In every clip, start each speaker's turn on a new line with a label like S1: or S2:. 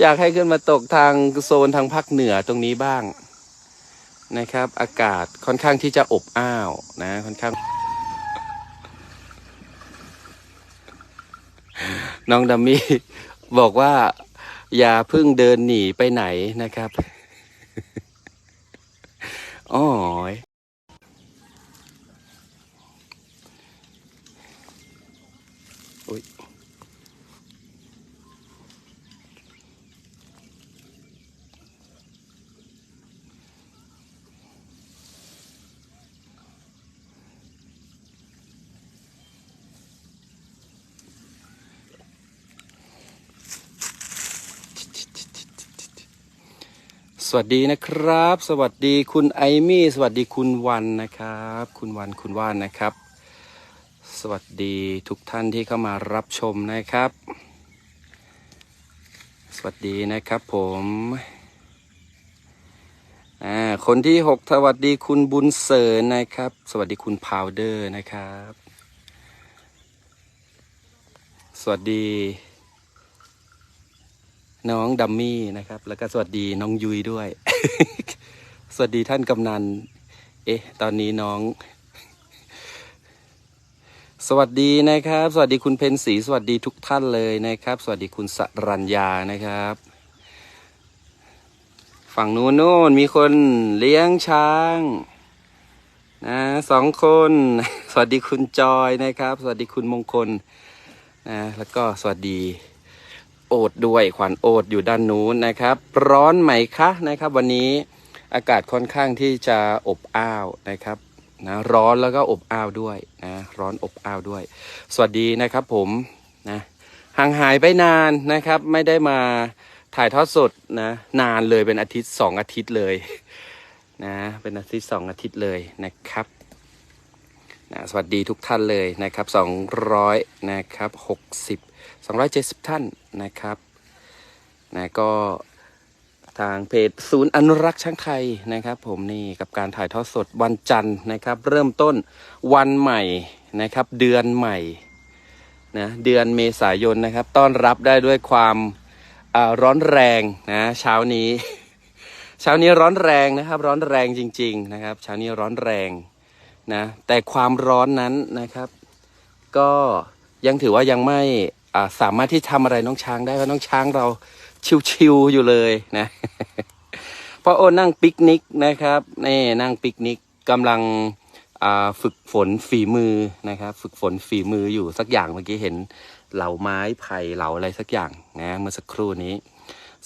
S1: อยากให้ขึ้นมาตกทางโซนทางภาคเหนือตรงนี้บ้างนะครับ อากาศค่อนข้างที่จะอบอ้าวนะค่อนข้าง น้องดัมมี่บอกว่า อย่าเพิ่งเดินหนีไปไหนนะครับ อ๋อยอุ๊ย สวัสดีนะครับ สวัสดีคุณไอมี่ สวัสดีคุณวันนะครับ คุณวันคุณว่านนะครับ สวัสดีทุกท่านที่เข้ามารับชมนะครับ สวัสดีนะครับผมอ่าคนที่หกสวัสดีคุณบุญเสริญนะครับ สวัสดีคุณพาวเดอร์นะครับ สวัสดี น้องดัมมี่นะครับ แล้วก็สวัสดีน้องยุ้ยด้วย สวัสดีท่านกำนัน เอ๊ะ ตอนนี้น้อง สวัสดีนะครับ สวัสดีคุณเพนสีสวัสดีทุกท่านเลยนะครับ สวัสดีคุณสรัญญานะครับ ฝั่งนู้นนู่นมีคนเลี้ยงช้างนะสองคน สวัสดีคุณจอยนะครับ สวัสดีคุณมงคลนะแล้วก็สวัสดี โอดด้วยขวัญโอดอยู่ด้านนู้นนะครับ ร้อนไหมคะนะครับ วันนี้อากาศค่อนข้างที่จะอบอ้าวนะครับนะร้อนแล้วก็อบอ้าวด้วยนะร้อนอบอ้าวด้วย สวัสดีนะครับผมนะห่างหายไปนานนะครับ ไม่ได้มาถ่ายทอดสดนะนานเลยเป็นอาทิตย์สองอาทิตย์เลยนะเป็นอาทิตย์สองอาทิตย์เลยนะครับนะสวัสดีทุกท่านเลยนะครับสองร้อยนะครับหกสิบ 270 ท่านนะครับนะก็ทางเพจศูนย์อนุรักษ์ช้างไทยนะครับ ผมนี่กับการถ่ายทอดสดวันจันทร์นะครับ เริ่มต้นวันใหม่นะครับ เดือนใหม่นะเดือนเมษายนนะครับ ต้อนรับได้ด้วยความร้อนแรงนะเช้านี้ เช้านี้ร้อนแรงนะครับ ร้อนแรงจริง ๆ นะครับ เช้านี้ร้อนแรงนะแต่ความร้อนนั้นนะครับ ก็ยังถือว่ายังไม่ สามารถที่ทำอะไรน้องช้างได้เพราะน้องช้างเราชิวๆอยู่เลยนะเพราะโอ้นั่งปิกนิกนะครับนี่นั่งปิกนิกกำลังฝึกฝนฝีมือนะครับ ฝึกฝนฝีมืออยู่สักอย่างเมื่อกี้เห็นเหล่าไม้ไผ่เหล่าอะไรสักอย่างนะเมื่อสักครู่นี้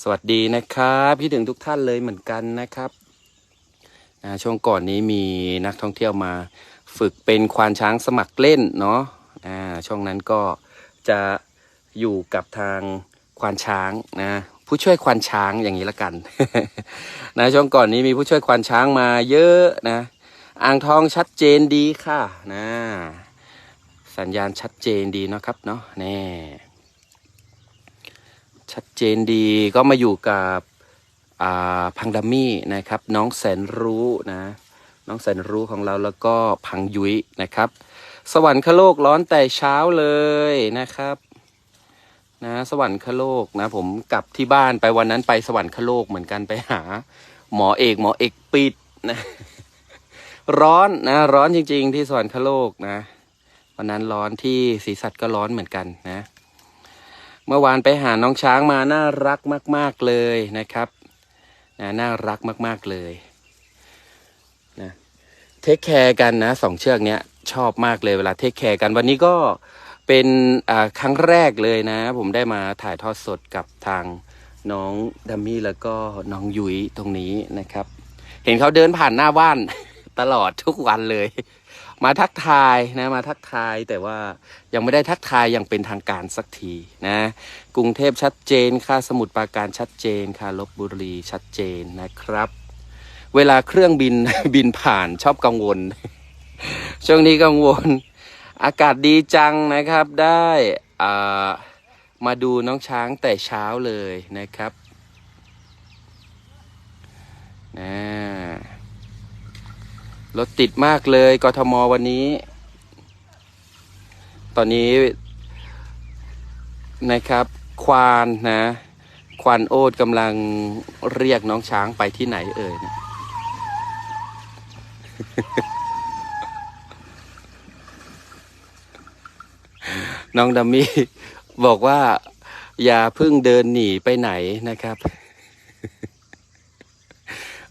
S1: สวัสดีนะครับพี่ถึงทุกท่านเลยเหมือนกันนะครับนะช่วงก่อนนี้มีนักท่องเที่ยวมา ฝึกเป็นควานช้างสมัครเล่นเนาะอ่าช่วงนั้นก็จะ อยู่กับทางควานช้างนะผู้ช่วยควานช้างอย่างนี้ละกันนะช่วงก่อนนี้มีผู้ช่วยควานช้างมาเยอะนะอ่างทองชัดเจนดีค่ะนะสัญญาณชัดเจนดีเนาะครับเนาะแน่ชัดเจนดีก็มาอยู่กับพังดัมมี่นะครับ น้องแสนรู้นะน้องแสนรู้ของเราแล้วก็พังยุ้ยนะครับ สวรรคโลกร้อนแต่เช้าเลยนะครับ นะสวรรคโลกนะ ผมกลับที่บ้านไปวันนั้นไปสวรรคโลกเหมือนกันไปหา หมอเอกหมอเอกปิดนะ ร้อนนะ ร้อนจริง ๆ ที่สวรรคโลกนะวันนั้นร้อนที่ศรีสัตว์ก็ร้อนเหมือนกันนะ เมื่อวานไปหาน้องช้างมาน่ารักมาก ๆเลยนะครับนะน่ารักมาก ๆเลยนะเทคแคร์กันนะสองเชือกเนี้ยชอบมากเลยเวลาเทคแคร์กันวันนี้ก็ เป็นครั้งแรกเลยนะ ผมได้มาถ่ายทอดสดกับทางน้องดัมมี่แล้วก็น้องยุ้ยตรงนี้นะครับ เห็นเขาเดินผ่านหน้าบ้านตลอดทุกวันเลย มาทักทายนะมาทักทายแต่ว่ายังไม่ได้ทักทายอย่างเป็นทางการสักทีนะ กรุงเทพชัดเจนค่ะสมุทรปราการชัดเจนค่ะลบบุรีชัดเจนนะครับ เวลาเครื่องบินบินผ่านชอบกังวล ช่วงนี้กังวล อากาศดีจังนะครับได้อ่ามาดูน้องช้างแต่เช้าเลยนะครับนะรถติดมากเลยกทมวันนี้ ตอนนี้นะครับควานนะ ควันโอดกำลังเรียกน้องช้างไปที่ไหนเอ่ยเนี่ย น้องดัมมี่บอกว่า อย่าเพิ่งเดินหนีไปไหนนะครับ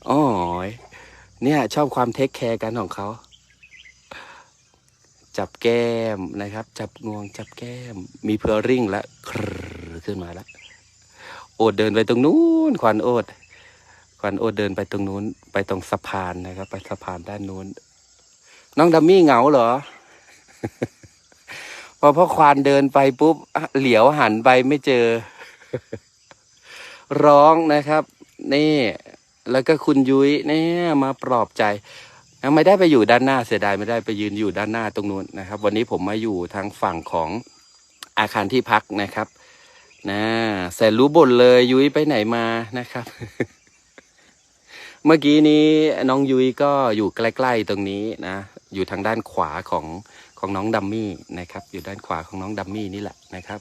S1: อ๋อยเนี่ย ชอบความเทคแคร์กันของเขาจับแก้มนะครับ จับงวงจับแก้ม มีเพอริ่งแล้วครรขึ้นมาแล้วโอดเดินไปตรงนู้นควันโอดควันโอดเดินไปตรงนู้น ไปตรงสะพานนะครับ ไปสะพานด้านนู้น น้องดัมมี่เหงาเหรอ พอพ่อควานเดินไปปุ๊บเหลียวหันไปไม่เจอ ร้องนะครับ นี่ แล้วก็คุณยุ้ยเนี่ยมาปลอบใจนะไม่ได้ไปอยู่ด้านหน้าเสียดายไม่ได้ไปยืนอยู่ด้านหน้าตรงนู้นนะครับ วันนี้ผมมาอยู่ทางฝั่งของอาคารที่พักนะครับนะแสนรู้บ่นเลยยุ้ยไปไหนมานะครับ เมื่อกี้นี้น้องยุ้ยก็อยู่ใกล้ ๆ ตรงนี้นะ อยู่ทางด้านขวาของ ของน้องดัมมี่นะครับ อยู่ด้านขวาของน้องดัมมี่นี่แหละนะครับ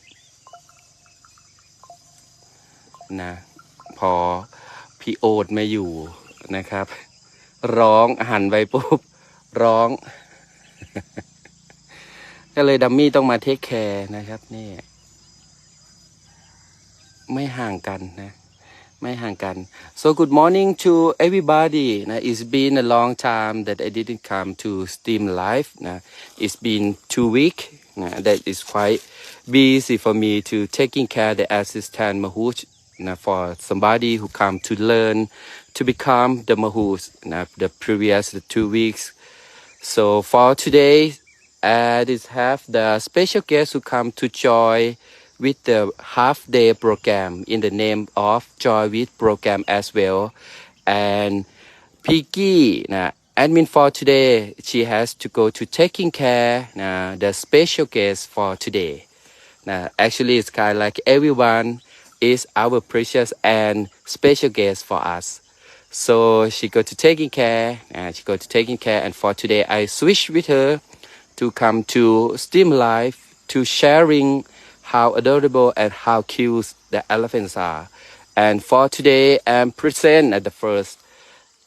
S1: นะพอพี่โอดไม่อยู่นะครับ ร้องหันไปปุ๊บ ร้อง ก็เลยดัมมี่ต้องมาเทคแคร์นะครับนี่ ไม่ห่างกันนะ ไม่ห่างกัน so good morning to everybody นะ it's been a long time that I didn't come to Steam Live นะ it's been two week นะ that is quite busy for me to taking care the assistant mahout นะ for somebody who come to learn to become the mahout นะ the previous two weeks so for today I just have the special guest who come to join with the half day program in the name of Joy with program as well. And Piggy, nah, admin for today, she has to go to taking care nah, the special guest for today. Nah, actually, it's kind of like everyone is our precious and special guest for us. So she go to taking care, and she go to taking care. And for today, I switch with her to come to Steam Live to sharing how adorable and how cute the elephants are. And for today, I'm present at the first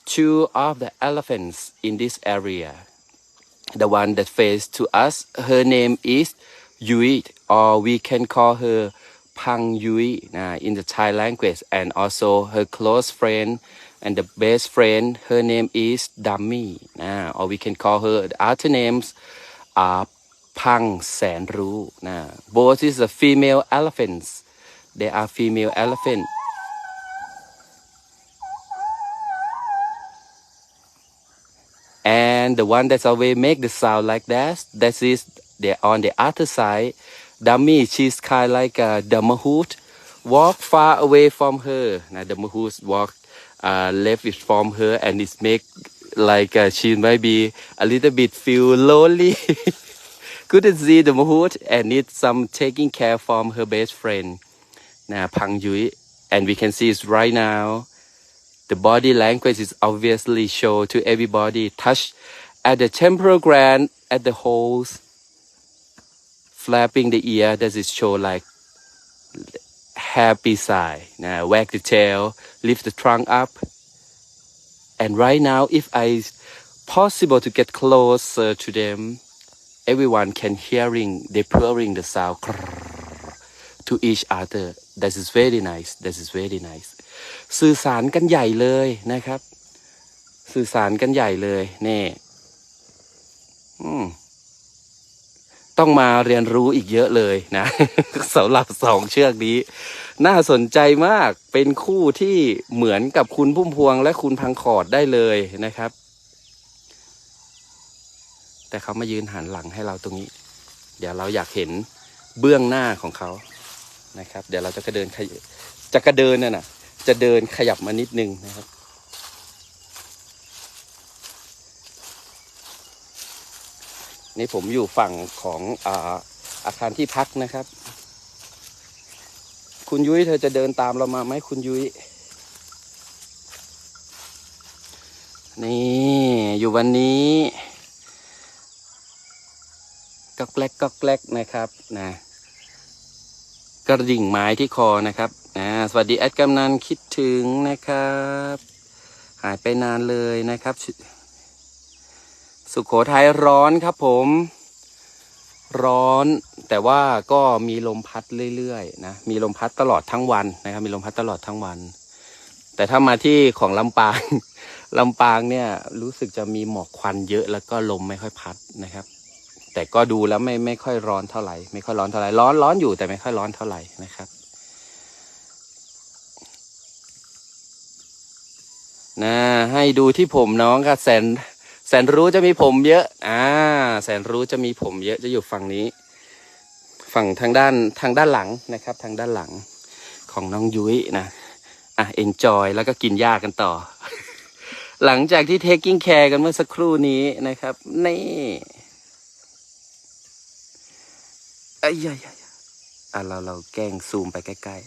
S1: two of the elephants in this area. The one that face to us, her name is Yui, or we can call her Pang Yui uh, in the Thai language, and also her close friend and the best friend, her name is Dummy, uh, or we can call her the other names are Pang San Ru. Uh, both is a female elephants. They are female elephant. and the one that's always make the sound like that that is the on the other side dummy she's kind of like a the mahout walk far away from her now the mahout walk uh, left from her and it make like uh, she might be a little bit feel lonely couldn't see the mahout and need some taking care from her best friend now pang yui and we can see it right now the body language is obviously show to everybody. Touch at the temporal gland at the holes, flapping the ear. That is show like happy sigh. Now wag the tail, lift the trunk up. And right now, if I possible to get closer to them, everyone can hearing they purring the sound to each other. That is very nice. That is very nice. สื่อสารกันใหญ่เลยนะครับ สื่อสารกันใหญ่เลยนี่อืมต้องมาเรียนรู้อีกเยอะเลยนะสำหรับสองเชือกนี้ น่าสนใจมากเป็นคู่ที่เหมือนกับคุณพุ่มพวงและคุณพังขอดได้เลยนะครับ แต่เขามายืนหันหลังให้เราตรงนี้ เดี๋ยวเราอยากเห็นเบื้องหน้าของเขานะครับ เดี๋ยวเราจะกระเดินจะกระเดินน่ะนะจะเดินขยับมานิดนึงนะครับ นี่ผมอยู่ฝั่งของอาอาคารที่พักนะครับ คุณยุ้ยเธอจะเดินตามเรามาไหมคุณยุ้ยนี่อยู่วันนี้ ก็แกลกก็แกลกนะครับนะกระดิ่งไม้ที่คอนะครับอ่าสวัสดีแอดกำนันคิดถึงนะครับ หายไปนานเลยนะครับ สุสุโขทัยร้อนครับผม ร้อนแต่ว่าก็มีลมพัดเรื่อยๆนะมีลมพัดตลอดทั้งวันนะครับ มีลมพัดตลอดทั้งวัน แต่ถ้ามาที่ของลำปางลำปางเนี่ยรู้สึกจะมีหมอกควันเยอะแล้วก็ลมไม่ค่อยพัดนะครับ แต่ก็ดูแล้วไม่ไม่ค่อยร้อนเท่าไหร่ไม่ค่อยร้อนเท่าไหร่ร้อนร้อนอยู่แต่ไม่ค่อยร้อนเท่าไหร่นะครับนะให้ดูที่ผมน้องค่ะแสนแสนรู้จะมีผมเยอะอ่าแสนรู้จะมีผมเยอะจะอยู่ฝั่งนี้ ฝั่งทางด้านทางด้านหลังนะครับ ทางด้านหลังของน้องยุ้ยนะอะเอนจอยแล้วก็กินหญ้ากันต่อ หลังจากที่เทคกิ้งแคร์กันเมื่อสักครู่นี้นะครับ นี่ไอ้ยยยอะเราเราแกล้งซูมไปใกล้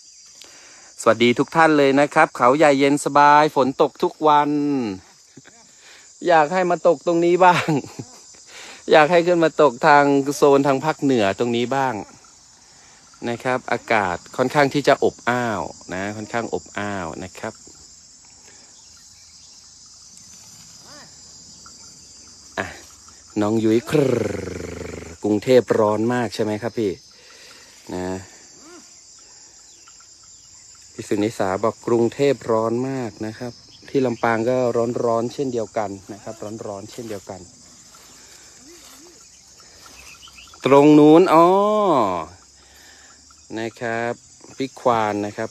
S1: ๆ สวัสดีทุกท่านเลยนะครับ เขาใหญ่เย็นสบาย ฝนตกทุกวัน อยากให้มาตกตรงนี้บ้าง อยากให้ขึ้นมาตกทางโซนทางภาคเหนือตรงนี้บ้างนะครับ อากาศค่อนข้างที่จะอบอ้าวนะ ค่อนข้างอบอ้าวนะครับอะน้องยุ้ยครก รุงเทพร้อนมากใช่ไหมครับพี่ นะพี่สุนิสาบอกกรุงเทพร้อนมากนะครับ ที่ลำปางก็ร้อนร้อนๆเช่นเดียวกันนะครับ ร้อนร้อนๆเช่นเดียวกัน ตรงนู้นอ๋อนะครับพี่ควานนะครับ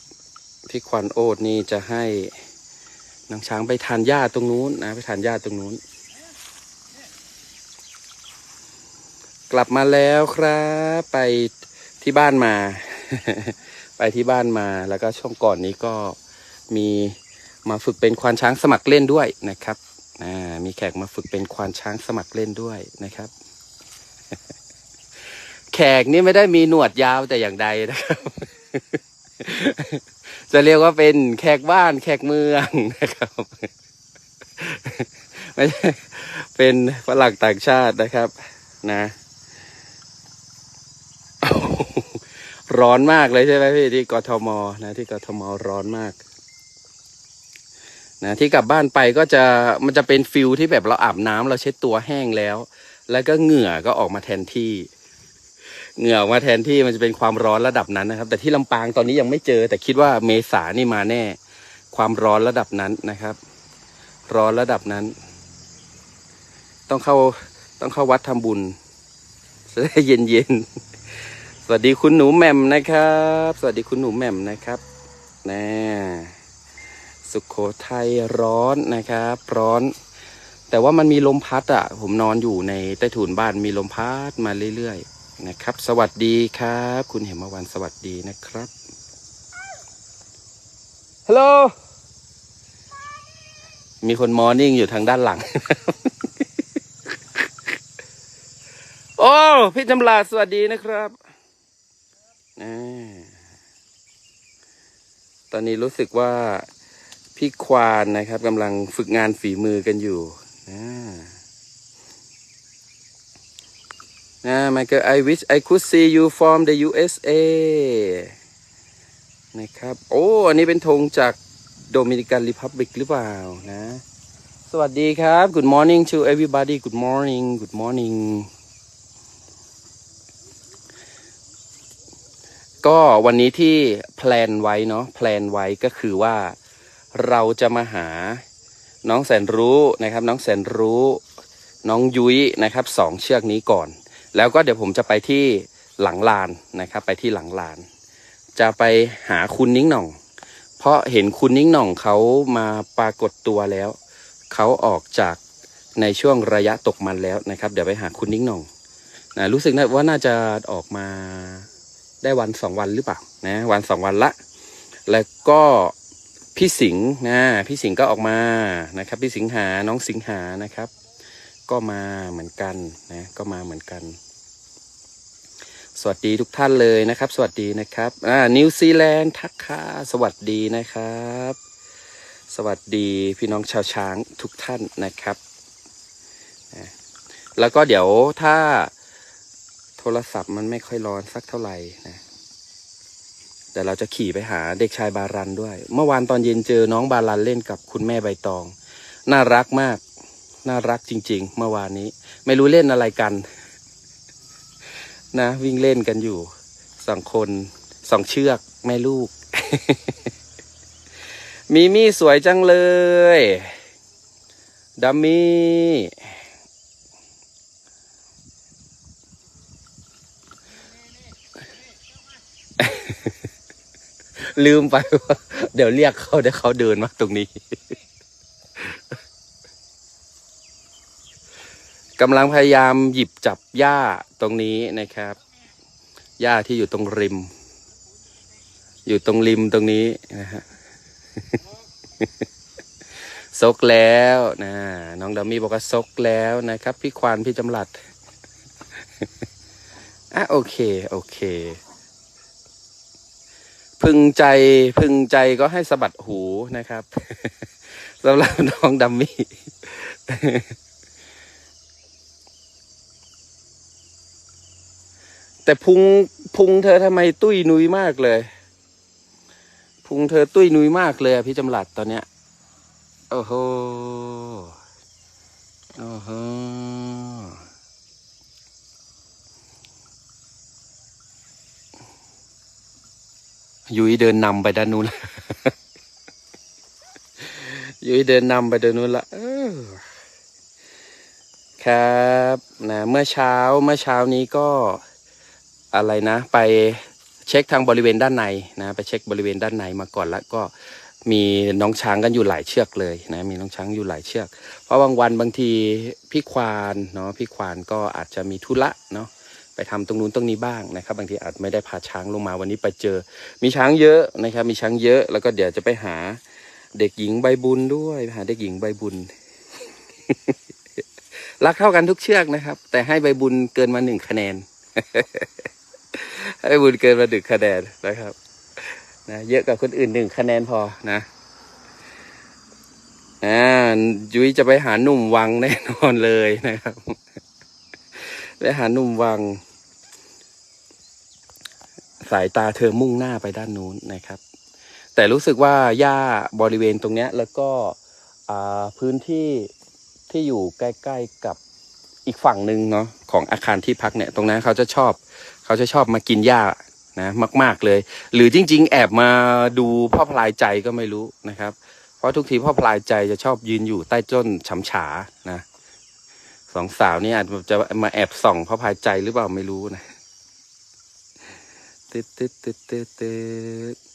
S1: พี่ควานโอดนี่จะให้นางช้างไปทานหญ้าตรงนู้นนะไปทานหญ้าตรงนู้น กลับมาแล้วครับ ไปที่บ้านมา ไปที่บ้านมาแล้วก็ช่วงก่อนนี้ก็มีมาฝึกเป็นควานช้างสมัครเล่นด้วยนะครับอ่ามีแขกมาฝึกเป็นควานช้างสมัครเล่นด้วยนะครับ แขกนี่ไม่ได้มีหนวดยาวแต่อย่างใดนะครับ จะเรียกว่าเป็นแขกบ้านแขกเมืองนะครับไม่ใช่เป็นฝรั่งต่างชาตินะครับ นะ ร้อนมากเลยใช่ไหมพี่ที่กทมนะที่กทมร้อนมากนะที่กลับบ้านไปก็จะมันจะเป็นฟิลที่แบบเราอาบน้ำเราเช็ดตัวแห้งแล้ว แล้วก็เหงื่อก็ออกมาแทนที่ เหงื่อออกมาแทนที่มันจะเป็นความร้อนระดับนั้นนะครับ แต่ที่ลำปางตอนนี้ยังไม่เจอ แต่คิดว่าเมษานี่มาแน่ ความร้อนระดับนั้นนะครับ ร้อนระดับนั้น ต้องเข้าต้องเข้าวัดทำบุญจะได้เย็นเย็น สวัสดีคุณหนูแหม่มนะครับ สวัสดีคุณหนูแหม่มนะครับนะสุขโขทัยร้อนนะครับ ร้อน แต่ว่ามันมีลมพัดอะ ผมนอนอยู่ในใต้ถุนบ้านมีลมพัดมาเรื่อยๆนะครับ สวัสดีครับ คุณเหมวันสวัสดีนะครับฮัลโหลมีคนมอร์นิ่งอยู่ทางด้านหลัง โอ้ พี่จำลาสวัสดีนะครับ ตอนนี้รู้สึกว่าพี่ควานนะครับกำลังฝึกงานฝีมือกันอยู่อ่านะ Michael I wish I could see you from the USA นะครับ โอ้ อันนี้เป็นธงจากโดมินิกัน r ิพับ l ิกหรือเปล่านะ สวัสดีครับ Good morning to everybody Good morning Good morning ก็วันนี้ที่แพลนไว้เนาะแพลนไว้ก็คือว่าเราจะมาหาน้องแสนรู้นะครับ น้องแสนรู้น้องยุ้ยนะครับสองเชือกนี้ก่อน แล้วก็เดี๋ยวผมจะไปที่หลังลานนะครับ ไปที่หลังลาน จะไปหาคุณนิ้งหน่อง เพราะเห็นคุณนิ้งหน่องเขามาปรากฏตัวแล้ว เขาออกจากในช่วงระยะตกมันแล้วนะครับ เดี๋ยวไปหาคุณนิ้งหน่องนะรู้สึกนะว่าน่าจะออกมา ได้วันสองวันหรือเปล่านะวันสองวันละ แล้วก็พี่สิงห์นะพี่สิงห์ก็ออกมานะครับ พี่สิงหาน้องสิงหานะครับ ก็มาเหมือนกันนะก็มาเหมือนกัน สวัสดีทุกท่านเลยนะครับ สวัสดีนะครับอ่านิวซีแลนด์ทักค่ะสวัสดีนะครับ สวัสดีพี่น้องชาวช้างทุกท่านนะครับนะแล้วก็เดี๋ยวถ้า รศัพท์มันไม่ค่อยร้อนสักเท่าไหร่นะแต่เราจะขี่ไปหาเด็กชายบารันด้วย เมื่อวานตอนเย็นเจอน้องบารันเล่นกับคุณแม่ใบตอง น่ารักมาก น่ารักจริง ๆ เมื่อวานนี้ ไม่รู้เล่นอะไรกัน นะ วิ่งเล่นกันอยู่สองคนสองเชือกแม่ลูก มีมี่สวยจังเลยดัมมี่ ลืมไปว่าเดี๋ยวเรียกเขาเดี๋ยวเขาเดินมาตรงนี้กำลังพยายามหยิบจับหญ้าตรงนี้นะครับหญ้าที่อยู่ตรงริม อยู่ตรงริมตรงนี้นะฮะซกแล้วนะน้องดามี่บอกว่าซกแล้วนะครับ พี่ควานพี่จำหลัดอะโอเค โอเค พึงใจพึงใจก็ให้สะบัดหูนะครับสำหรับน้องดัมมี่แต่พุงพุงเธอทำไมตุ้ยนุยมากเลย พุงเธอตุ้ยนุยมากเลยพี่จำหลัดตอนเนี้ย โอ้โหโอ้โห ยุ้ยเดินนำไปด้านนู้นละยุ้ยเดินนำไปด้านนู้นละครับนะเมื่อเช้าเมื่อเช้านี้ก็อะไรนะ ไปเช็คทางบริเวณด้านในนะไปเช็คบริเวณด้านในมาก่อนแล้วก็มีน้องช้างกันอยู่หลายเชือกเลยนะมีน้องช้างอยู่หลายเชือก เพราะบางวันบางทีพี่ควานเนาะพี่ควานก็อาจจะมีธุระเนาะ ไปทำตรงนู้นตรงนี้บ้างนะครับ บางทีอาจไม่ได้พาช้างลงมาวันนี้ไปเจอ มีช้างเยอะนะครับ มีช้างเยอะ แล้วก็เดี๋ยวจะไปหาเด็กหญิงใบบุญด้วยหาเด็กหญิงใบบุญรักเท่ากันทุกเชือกนะครับ แต่ให้ใบบุญเกินมาหนึ่งคะแนน ให้บบุญเกินมาหนึ่งคะแนนนะครับนะเยอะกว่าคนอื่นหนึ่งคะแนนพอนะอ่ายุ้ยจะไปหาหนุ่มวังแน่นอนเลยนะครับไปหาหนุ่มวัง สายตาเธอมุ่งหน้าไปด้านนู้นนะครับ แต่รู้สึกว่าหญ้าบริเวณตรงนี้แล้วก็พื้นที่ที่อยู่ใกล้ๆกับอีกฝั่งหนึ่งเนาะของอาคารที่พักเนี่ยตรงนั้นเขาจะชอบ เขาจะชอบมากินหญ้านะมาก ๆเลย หรือจริง ๆ แอบมาดูพ่อพลายใจก็ไม่รู้นะครับ เพราะทุกทีพ่อพลายใจจะชอบยืนอยู่ใต้ต้นฉำฉานะสองสาวนี่อาจจะมาแอบส่องพ่อพลายใจหรือเปล่าไม่รู้นะ ตึ๊ดตึ๊ดตึ๊ดตึ๊ดตึ๊ด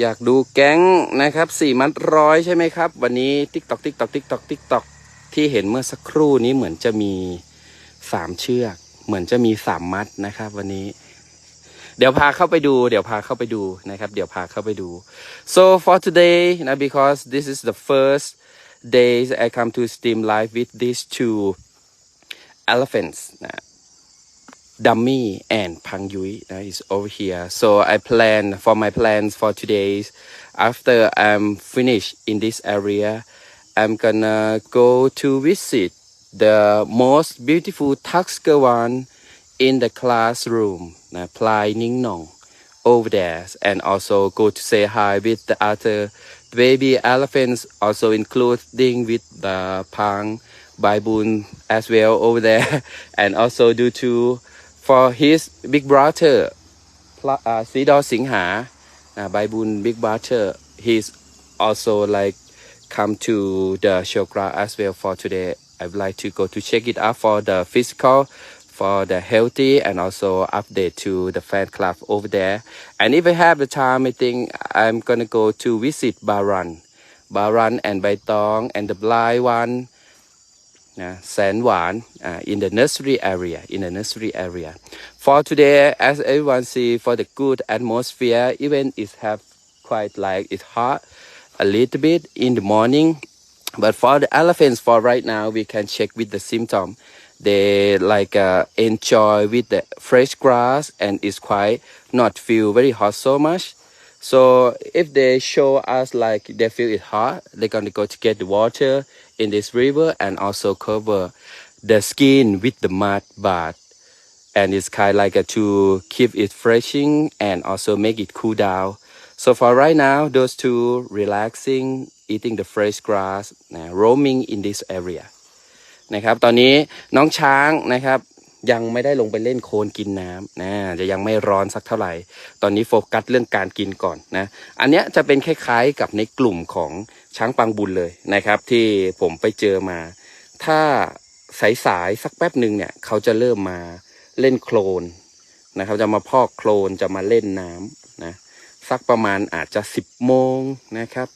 S1: อยากดูแก๊งนะครับสี่มัดร้อยใช่ไหมครับ วันนี้ติ๊กตอกติ๊กตอกติ๊กตอกติ๊กตอกที่เห็นเมื่อสักครู่นี้เหมือนจะมี สามเชือก เหมือนจะมีสามมัดนะครับ วันนี้ เดี๋ยวพาเข้าไปดู เดี๋ยวพาเข้าไปดูนะครับ เดี๋ยวพาเข้าไปดู so for today นะ because this is the first days I come to stream live with these two elephants นะ Dummy and Pang Yui uh, is over here. So I plan for my plans for today. After I'm finished in this area, I'm gonna go to visit the most beautiful one in the classroom, uh, Ning Nong, over there, and also go to say hi with the other baby elephants, also including with the Pang Baibun as well over there, and also due to for his big brother, uh, Sidor Singha, Baibun big brother, he's also like come to the Shokra as well for today. I would like to go to check it out for the physical for the healthy and also update to the fan club over there. And if I have the time, I think I'm gonna go to visit Baran, Baran and Baitong and the blind one, uh, San Juan, uh, in the nursery area, in the nursery area. For today, as everyone see, for the good atmosphere, even it have quite like it's hot a little bit in the morning, but for the elephants for right now we can check with the symptom. They like uh, enjoy with the fresh grass and it's quite not feel very hot so much. So if they show us like they feel it hot they're gonna go to get the water in this river and also cover the skin with the mud bath. And it's kind of like a, to keep it freshing and also make it cool down. So for right now those two relaxing eating the fresh grass uh, roaming in this area นะครับ ตอนนี้น้องช้างนะครับ ยังไม่ได้ลงไปเล่นโคลนกินน้ำนะจะยังไม่ร้อนสักเท่าไหร่ ตอนนี้โฟกัสเรื่องการกินก่อนนะ อันเนี้ยจะเป็นคล้ายๆกับในกลุ่มของช้างปังบุญเลยนะครับ ที่ผมไปเจอมา ถ้าสายๆสักแป๊บหนึ่งเนี่ย เขาจะเริ่มมาเล่นโคลนนะครับ จะมาพอกโคลนจะมาเล่นน้ำนะสักประมาณอาจจะสิบโมงนะครับ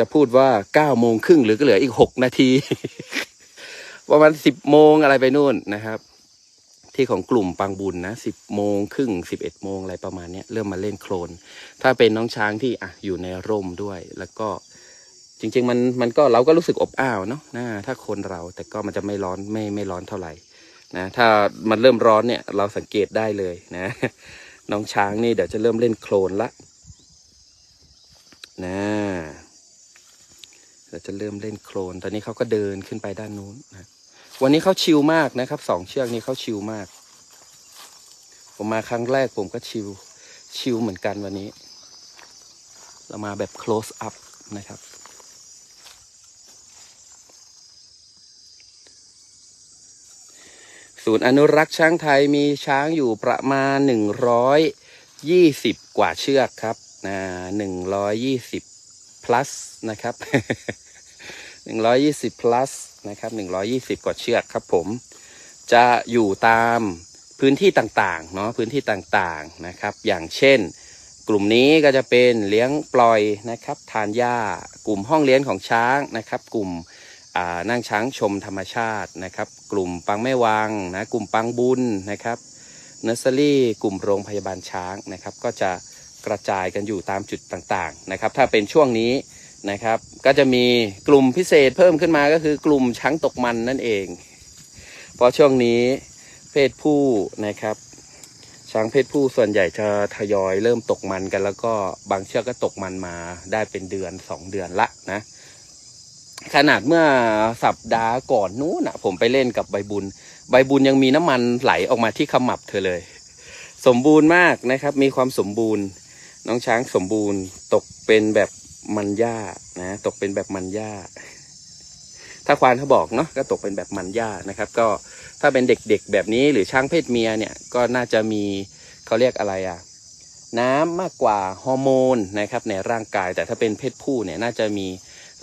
S1: จะพูดว่าเก้าโมงครึ่งหรือก็เหลืออีกหกนาทีประมาณสิบโมงอะไรไปนู่นนะครับ ที่ของกลุ่มปังบุญนะสิบโมงครึ่งสิบเอ็ดโมงอะไรประมาณเนี้ยเริ่มมาเล่นโคลน ถ้าเป็นน้องช้างที่อะอยู่ในร่มด้วย แล้วก็จริง ๆ มันมันก็เราก็รู้สึกอบอ้าวเนาะนะถ้าคนเราแต่ก็มันจะไม่ร้อนไม่ไม่ร้อนเท่าไหร่นะถ้ามันเริ่มร้อนเนี่ยเราสังเกตได้เลยนะ น้องช้างนี่เดี๋ยวจะเริ่มเล่นโคลนละนะ เราจะเริ่มเล่นโคลน ตอนนี้เขาก็เดินขึ้นไปด้านนู้นนะวันนี้เขาชิลมากนะครับสองเชือกนี้เขาชิลมาก ผมมาครั้งแรกผมก็ชิลชิลเหมือนกันวันนี้ เรามาแบบ close up นะครับ ศูนย์อนุรักษ์ช้างไทยมีช้างอยู่ประมาณหนึ่งร้อยยี่สิบกว่าเชือกครับนะหนึ่งร้อยยี่สิบ plus นะครับหนึ่งร้อยยี่สิบ plus นะครับหนึ่งร้อยี่สิบกว่าเชือกครับผม จะอยู่ตามพื้นที่ต่างๆ เนาะพื้นที่ต่างๆ นะครับ อย่างเช่น กลุ่มนี้ก็จะเป็นเลี้ยงปล่อยนะครับ ทานหญ้า กลุ่มห้องเลี้ยงของช้างนะครับ กลุ่มนั่งช้างชมธรรมชาตินะครับ กลุ่มปังแม่วังนะ กลุ่มปังบุญนะครับเนอร์เซอรี่ กลุ่มโรงพยาบาลช้างนะครับ ก็จะ กระจายกันอยู่ตามจุดต่างๆนะครับถ้าเป็นช่วงนี้นะครับ ก็จะมีกลุ่มพิเศษเพิ่มขึ้นมาก็คือกลุ่มช้างตกมันนั่นเอง เพราะช่วงนี้เพศผู้นะครับ ช้างเพศผู้ส่วนใหญ่จะทยอยเริ่มตกมันกัน แล้วก็บางเชือกก็ตกมันมาได้เป็นเดือนสองเดือนละนะขนาดเมื่อสัปดาห์ก่อนนู้นนะผมไปเล่นกับใบบุญ ใบบุญยังมีน้ำมันไหลออกมาที่ขมับเธอเลย สมบูรณ์มากนะครับ มีความสมบูรณ์ น้องช้างสมบูรณ์ตกเป็นแบบมันหญ้านะ ตกเป็นแบบมันหญ้า ถ้าควานเขาบอกเนาะก็ตกเป็นแบบมันหญ้านะครับ ก็ถ้าเป็นเด็กๆแบบนี้หรือช้างเพศเมียเนี่ยก็น่าจะมีเขาเรียกอะไรอะน้ำมากกว่าฮอร์โมนนะครับในร่างกายแต่ถ้าเป็นเพศผู้เนี่ยน่าจะมี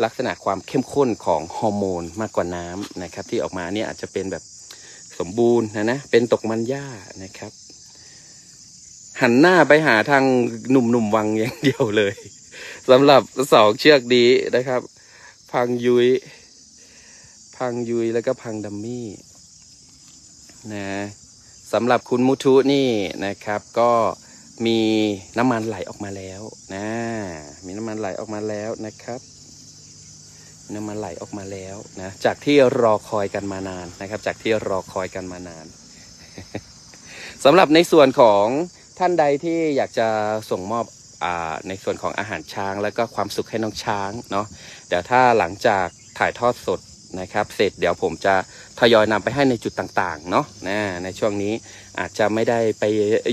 S1: ลักษณะความเข้มข้นของฮอร์โมนมากกว่าน้ำนะครับ ที่ออกมาเนี่ยอาจจะเป็นแบบสมบูรณ์นะนะเป็นตกมันหญ้านะครับ หันหน้าไปหาทางหนุ่มๆวังอย่างเดียวเลยสำหรับสองเชือกดีนะครับ พังยุย พังยุยแล้วก็พังดัมมี่นะสำหรับคุณมุทุนี่นะครับ ก็มีน้ำมันไหลออกมาแล้วนะมีน้ำมันไหลออกมาแล้วนะครับน้ำมันไหลออกมาแล้วนะจากที่รอคอยกันมานานนะครับ จากที่รอคอยกันมานานสำหรับในส่วนของ ท่านใดที่อยากจะส่งมอบอในส่วนของอาหารช้าง แล้วก็ความสุขให้น้องช้างเนาะเดี๋ยวถ้าหลังจากถ่ายทอดสดนะครับ เสร็จเดี๋ยวผมจะทยอยนำไปให้ในจุดต่างๆเนาะนะในช่วงนี้อาจจะไม่ได้ไป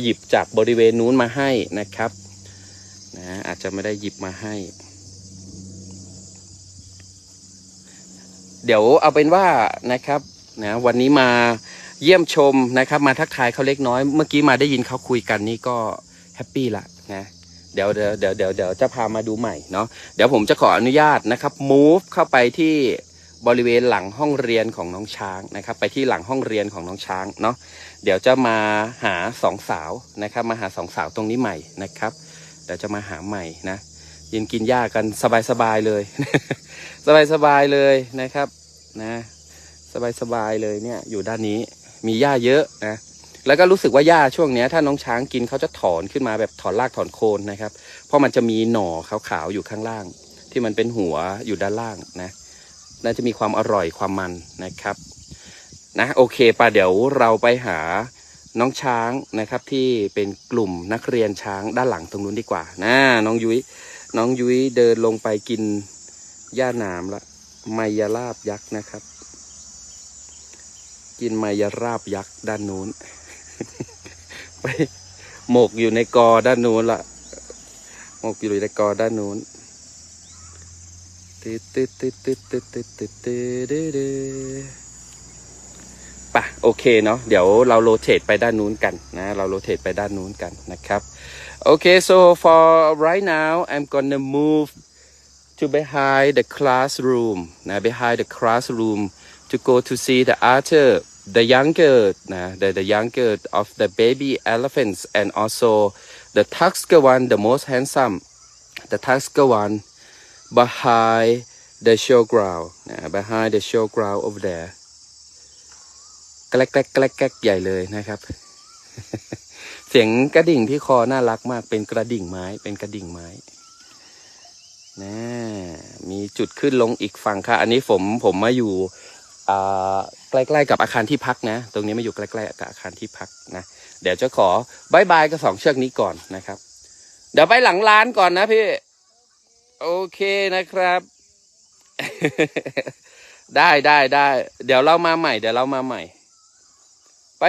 S1: หยิบจากบริเวณนู้นมาให้นะครับนะอาจจะไม่ได้หยิบมาให้ เดี๋ยวเอาเป็นว่านะครับนะวันนี้มา เยี่ยมชมนะครับ มาทักทายเขาเล็กน้อย เมื่อกี้มาได้ยินเขาคุยกันนี่ก็แฮปปี้ละนะเดี๋ยวเดี๋ยวเดี๋ยวเดี๋ยวเดี๋ยวจะพามาดูใหม่เนาะเดี๋ยวผมจะขออนุญาตนะครับ move เข้าไปที่บริเวณหลังห้องเรียนของน้องช้างนะครับ ไปที่หลังห้องเรียนของน้องช้างเนาะเดี๋ยวจะมาหาสองสาวนะครับ มาหาสองสาวตรงนี้ใหม่นะครับเดี๋ยวจะมาหาใหม่นะยืนกินหญ้ากันสบายๆเลย สบายๆเลยนะครับนะสบายๆเลยเนี่ยอยู่ด้านนี้ มีหญ้าเยอะนะแล้วก็รู้สึกว่าหญ้าช่วงเนี้ยถ้าน้องช้างกินเขาจะถอนขึ้นมาแบบถอนรากถอนโคนนะครับ เพราะมันจะมีหน่อขาวๆอยู่ข้างล่าง ที่มันเป็นหัวอยู่ด้านล่างนะน่าจะมีความอร่อยความมันนะครับนะโอเคป่ะเดี๋ยวเราไปหาน้องช้างนะครับ ที่เป็นกลุ่มนักเรียนช้างด้านหลังตรงนู้นดีกว่านะน้องยุ้ยน้องยุ้ยเดินลงไปกินหญ้าหนามละไมยราบยักษ์นะครับ กินไมยราบยักษ์ด้านนู้น ไปหมกอยู่ในกอด้านนู้นละหมกอยู่ในกอด้านนู้นตึ๊ดตึ๊ดตึ๊ดตึ๊ดตึ๊ดตึ๊ดตึ๊ดตึ๊ดตึ๊ดปะโอเคเนาะเดี๋ยวเราโรเตทไปด้านนู้นกันนะเราโรเตทไปด้านนู้นกันนะครับโอเค so for right now I'm gonna move to behind the classroom นะ behind the classroom to go to see the other the younger นะ the the younger of the baby elephants and also the tusker one the most handsome the tusker one behind the showground นะ behind the showground over there แกลกแกลกแกลกแกลกใหญ่เลยนะครับ เสียงกระดิ่งที่คอน่ารักมาก เป็นกระดิ่งไม้ เป็นกระดิ่งไม้นะมีจุดขึ้นลงอีกฝั่งค่ะ อันนี้ผมผมมาอยู่ ใกล้ๆกับอาคารที่พักนะ ตรงนี้มาอยู่ใกล้ๆกับอาคารที่พักนะ เดี๋ยวจะขอบายบายกับสองเชือกนี้ก่อนนะครับ เดี๋ยวไปหลังร้านก่อนนะพี่ โอเคนะครับ ได้ได้ได้ เดี๋ยวเรามาใหม่ เดี๋ยวเรามาใหม่